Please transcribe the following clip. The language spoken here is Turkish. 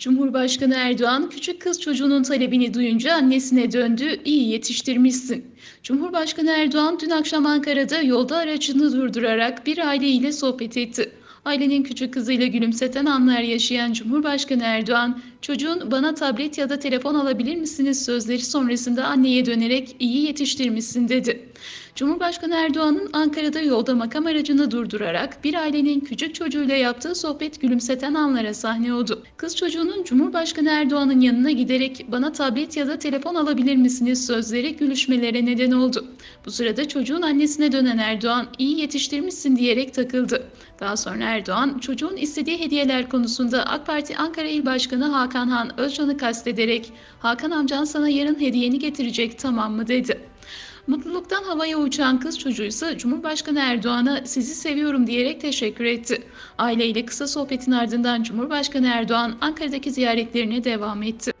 Cumhurbaşkanı Erdoğan küçük kız çocuğunun talebini duyunca annesine döndü, iyi yetiştirmişsin. Cumhurbaşkanı Erdoğan dün akşam Ankara'da yolda aracını durdurarak bir aileyle sohbet etti. Ailenin küçük kızıyla gülümseten anlar yaşayan Cumhurbaşkanı Erdoğan, çocuğun bana tablet ya da telefon alabilir misiniz sözleri sonrasında anneye dönerek iyi yetiştirmişsin dedi. Cumhurbaşkanı Erdoğan'ın Ankara'da yolda makam aracını durdurarak bir ailenin küçük çocuğuyla yaptığı sohbet gülümseten anlara sahne oldu. Kız çocuğunun Cumhurbaşkanı Erdoğan'ın yanına giderek bana tablet ya da telefon alabilir misiniz sözleri gülüşmelere neden oldu. Bu sırada çocuğun annesine dönen Erdoğan iyi yetiştirmişsin diyerek takıldı. Daha sonra Erdoğan çocuğun istediği hediyeler konusunda AK Parti Ankara İl Başkanı Hakan Han Özcan'ı kastederek Hakan amcan sana yarın hediyeni getirecek tamam mı dedi. Mutluluktan havaya uçan kız çocuğu ise Cumhurbaşkanı Erdoğan'a sizi seviyorum diyerek teşekkür etti. Aileyle kısa sohbetin ardından Cumhurbaşkanı Erdoğan Ankara'daki ziyaretlerine devam etti.